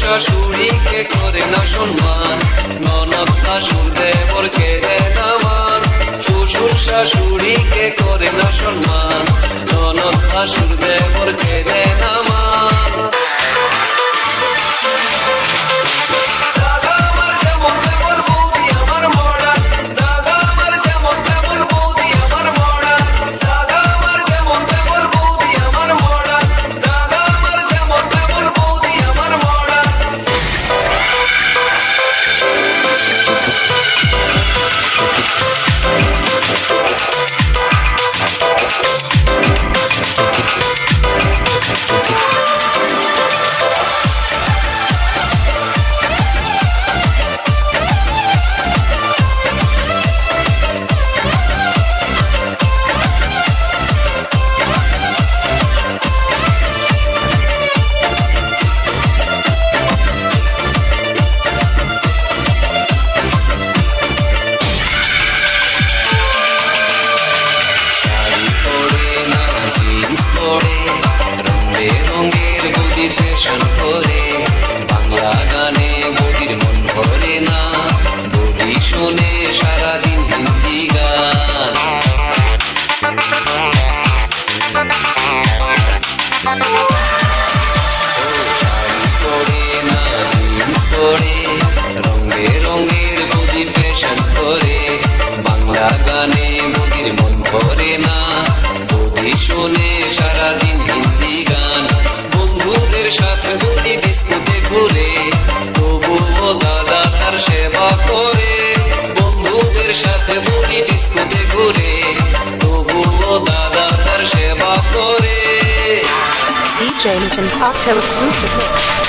শাশুড়িকে করে না সম্মান? ননদ শাশুর দেবর কেড়ে নামান শ্বশুর শাশুড়িকে করে না সম্মান ননদ শাশুর দেবর কেড়ে পরে রঙে রঙের বুঝি ফ্যাশন করে বাংলা গান James and Cocktail exclusive.